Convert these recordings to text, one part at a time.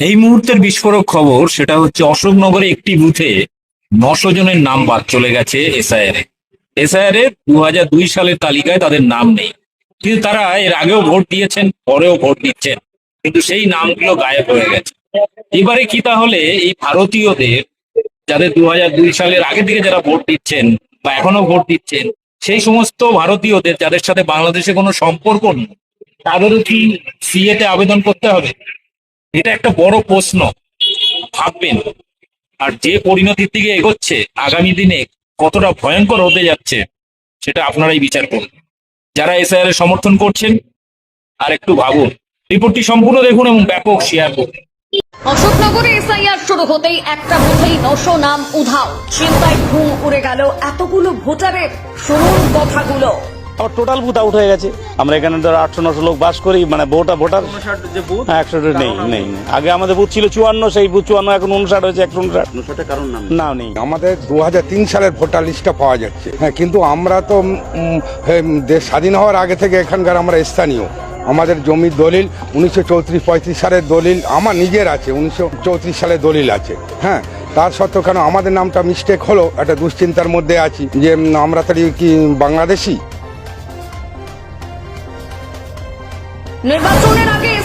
এই মুহূর্তের বিস্ফোরক খবর সেটা হচ্ছে অশোকনগরে একটি বুথে নশো জনের নাম বাদ চলে গেছে এসআইআর এ। এসআইআর এর দু হাজার দুই সালের তালিকায় তাদের নাম নেই। কিন্তু তারা এর আগেও ভোট দিয়েছেন, পরেও ভোট দিচ্ছেন। কিন্তু সেই নামগুলো গায়েব হয়ে গেছে। এবারে কি তাহলে এই ভারতীয়দের, যাদের দু হাজার দুই সালের আগে থেকে যারা ভোট দিচ্ছেন বা এখনও ভোট দিচ্ছেন, সেই সমস্ত ভারতীয়দের, যাদের সাথে বাংলাদেশে কোনো সম্পর্ক নেই, তাদেরও কি সিএতে আবেদন করতে হবে? এটা একটা বড় প্রশ্ন। ভাববেন, আর যে পরিণতির দিকে এগোচ্ছে আগামী দিনে কতটা ভয়ঙ্কর হতে যাচ্ছে, সেটা আপনারাই বিচার করুন। যারা এসআইআর সমর্থন করছেন, আর একটু ভাবুন। রিপোর্টটি সম্পূর্ণ দেখুন এবং ব্যাপক শেয়ার করুন। অশোকনগরে এসআইআর শুরু হতেই একটা বুথেই নশো নাম উধাও। চিন্তায় ঘুম উড়ে গেল এতগুলো ভোটারের, শুনুন কথাগুলো। আবার টোটাল বুথ আউট হয়ে গেছে। আমরা এখানে ধর আটশো নশো লোক বাস করি মানে ভোটার ভোটার। হ্যাঁ একশো নেই নেই নেই। আগে আমাদের বুথ ছিল চুয়ান্ন সেই বুথ চুয়ান্ন এখন উনষাট হয়েছে একশো উনষাট। কারণ না নেই। আমাদের দু হাজার তিন সালের ভোটার লিস্টটা পাওয়া যাচ্ছে। হ্যাঁ কিন্তু আমরা তো দেশ স্বাধীন হওয়ার আগে থেকে এখানকার আমরা স্থানীয়। আমাদের জমির দলিল উনিশশো চৌত্রিশ পঁয়ত্রিশ সালের দলিল আমার নিজের আছে উনিশশো চৌত্রিশ সালের দলিল আছে। হ্যাঁ তার সত্ত্বেও কেন আমাদের নামটা মিস্টেক হলো একটা দুশ্চিন্তার মধ্যে আছি যে আমরা তাহলে কি বাংলাদেশি? নির্বাচনের আগে এসআইআর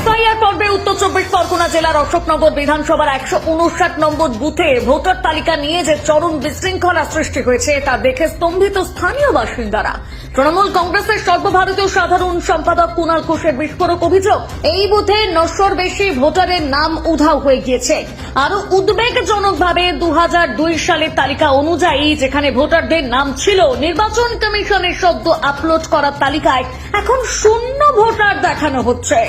পর্বে উত্তর চব্বিশ পরগনা জেলার অশোকনগর বিধানসভার একশো উনষাট নম্বর বুথে ভোটার তালিকা নিয়ে যে চরম বিশৃঙ্খলা সৃষ্টি হয়েছে, তা দেখে স্তম্ভিত স্থানীয় বাসিন্দারা। তৃণমূল কংগ্রেসের সর্বভারতীয় সাধারণ সম্পাদক কুণাল ঘোষের বিস্ফোরক অভিযোগ, এই বুথে নশোর বেশি ভোটারের নাম উধাও হয়ে গিয়েছে। আরও উদ্বেগজনকভাবে দু দুই সালের তালিকা অনুযায়ী যেখানে ভোটারদের নাম ছিল, নির্বাচন কমিশনের সদ্য আপলোড করার তালিকায় এখন শূন্য ভোটার দেখানো হচ্ছে।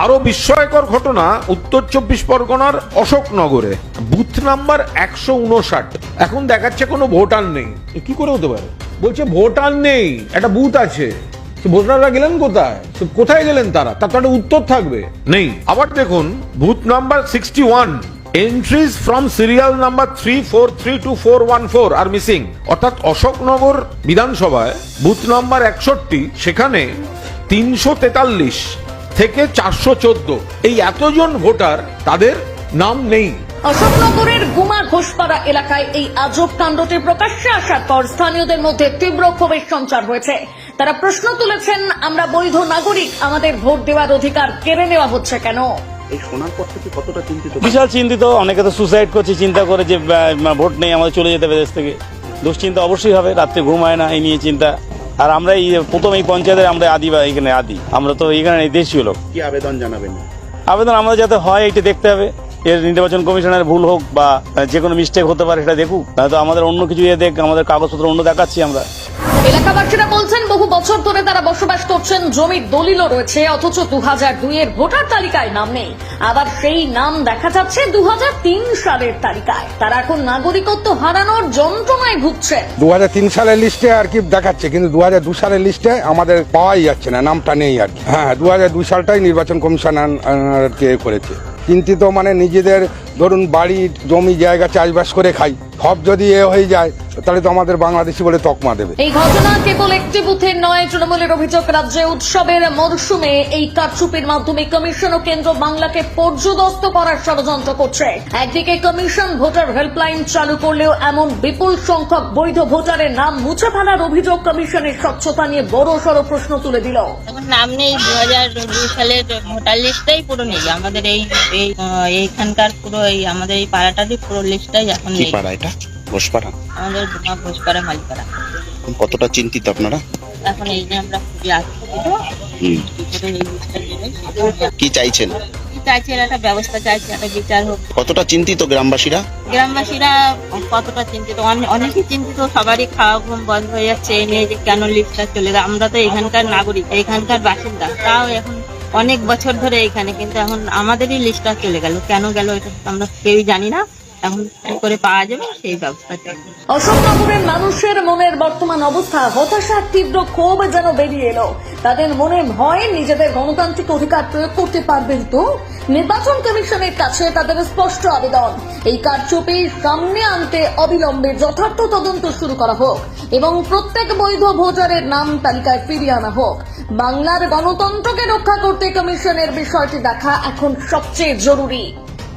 আরও বিস্ময়কর ঘটনা উত্তর চব্বিশ পরগনার অশোকনগরে। বুথ নাম্বার একশো উনষাট। এখন দেখাচ্ছে কোনো ভোটার নেই। কি করে হতে পারে? বলছে ভোটার নেই, একটা বুথ আছে। ভোটাররা গেলেন কোথায়? কোথায় গেলেন তারা? তার একটা উত্তর থাকবে। নেই। আবার দেখুন, booth number sixty one entries from serial number three four three two four one four R missing অর্থাৎ অশোকনগর বিধানসভায় বুথ নাম্বার একষট্টি, সেখানে তিনশো তেতাল্লিশ থেকে চারশো চোদ্দ। এই এতজন ভোটার তাদের নাম নেই। অশোকনগরের গুমা ঘোষপাড়া এলাকায় এই আজব কাণ্ডটি প্রকাশ্যে আসার পর স্থানীয়দের মধ্যে তীব্র ক্ষোভের সঞ্চার হয়েছে। তারা প্রশ্ন তুলেছেন আমরা বৈধ নাগরিক আমাদের ভোট দেওয়ার অধিকার কেড়ে নেওয়া হচ্ছে কেন? এই শোনার থেকে কতটা চিন্তিত? বিশাল চিন্তিত অনেকে তো সুসাইড করছে চিন্তা করে যে ভোট নেই আমাদের চলে যেতে হবে দেশ থেকে। দুশ্চিন্তা অবশ্যই হবে রাত্রে ঘুম হয় না এই নিয়ে চিন্তা। আর আমরা এই প্রথম এই পঞ্চায়েতের আমরা আদি বা এখানে আদি। আমরা তো এখানে এই দেশীয় লোক। কি আবেদন জানাবেন? আবেদন আমাদের যাতে হয় এটা দেখতে হবে। এর নির্বাচন কমিশনের ভুল হোক বা যে কোনো মিস্টেক হতে পারে সেটা দেখুক। নয়তো আমাদের অন্য কিছু ইয়ে দেখ আমাদের কাগজপত্র অন্য দেখাচ্ছি আমরা। এলাকাবাসীরা বলছেন বহু বছর ধরে তারা বসবাস করছেন, জমির দলিলও রয়েছে, অথচ দু হাজার দুইয়ের ভোটার তালিকায় নাম নেই। আবার সেই নাম দেখা যাচ্ছে দু সালের তালিকায়। তারা এখন নাগরিকত্ব হারানোর যন্ত্রণায় ভুগছেন। দু সালের লিস্টে আর কি দেখাচ্ছে, কিন্তু দু সালের লিস্টে আমাদের পাওয়াই যাচ্ছে না, নামটা নেই আর কি। হ্যাঁ দু হাজার দুই সালটাই নির্বাচন কমিশন করেছে। চিন্তিত মানে নিজেদের, ধরুন বাড়ি, জমি, জায়গা চাষবাস করে খাই, সব যদি এ হয়ে যায় তাহলে তো আমাদের বাংলাদেশি বলে তকমা দেবে। এই ঘটনা কেবল একটি বুথের নয় তৃণমূলের অভিযোগ রাজ্যে উৎসবের মরশুমে এই কারচুপির মাধ্যমে কমিশন ও কেন্দ্র বাংলাকে পর্যদস্ত করার ষড়যন্ত্র করছে। একদিকে কমিশন ভোটার হেল্পলাইন চালু করলেও এমন বিপুল সংখ্যক বৈধ ভোটারের নাম মুছে ফেলার অভিযোগ কমিশনের স্বচ্ছতা নিয়ে বড় সড় প্রশ্ন তুলে দিল। নাম নেই দু হাজার দুই সালের ভোটার লিস্টটাই পুরো নেই। আমাদের এই এই এইখানকার পুরো এই আমাদের এই পাড়াটারই পুরো লিস্টটাই এখন নেই। পাড়া এটা? ঘোষপাড়া? আমাদের ঘুমা ঘোষপাড়া মালিপাড়া। কতটা চিন্তিত আপনারা? এখন এই যে আমরা খুবই হুম। কি এই সেটা চাইছেন? চাইছি একটা ব্যবস্থা চাইছি একটা বিচার হোক। কতটা চিন্তিত গ্রামবাসীরা? গ্রামবাসীরা কতটা চিন্তিত? অনে- অনেকেই চিন্তিত সবারই খাওয়া ঘুম বন্ধ হয়ে যাচ্ছে এই নিয়ে যে কেন লিস্টটা চলে গেল আমরা তো এখানকার নাগরিক এখানকার বাসিন্দা। তাও এখন অনেক বছর ধরে এখানে কিন্তু এখন আমাদেরই লিস্টটা চলে গেল। কেন গেল এটা আমরা কেউই জানি না। এখন নির্বাচন কমিশনের কাছে তাদের স্পষ্ট আবেদন। এই কারচুপি সামনে আনতে অবিলম্বে যথার্থ তদন্ত শুরু করা হোক এবং প্রত্যেক বৈধ ভোটারের নাম তালিকায় ফিরিয়ে আনা হোক। বাংলার গণতন্ত্রকে রক্ষা করতে কমিশনের বিষয়টি দেখা এখন সবচেয়ে জরুরি।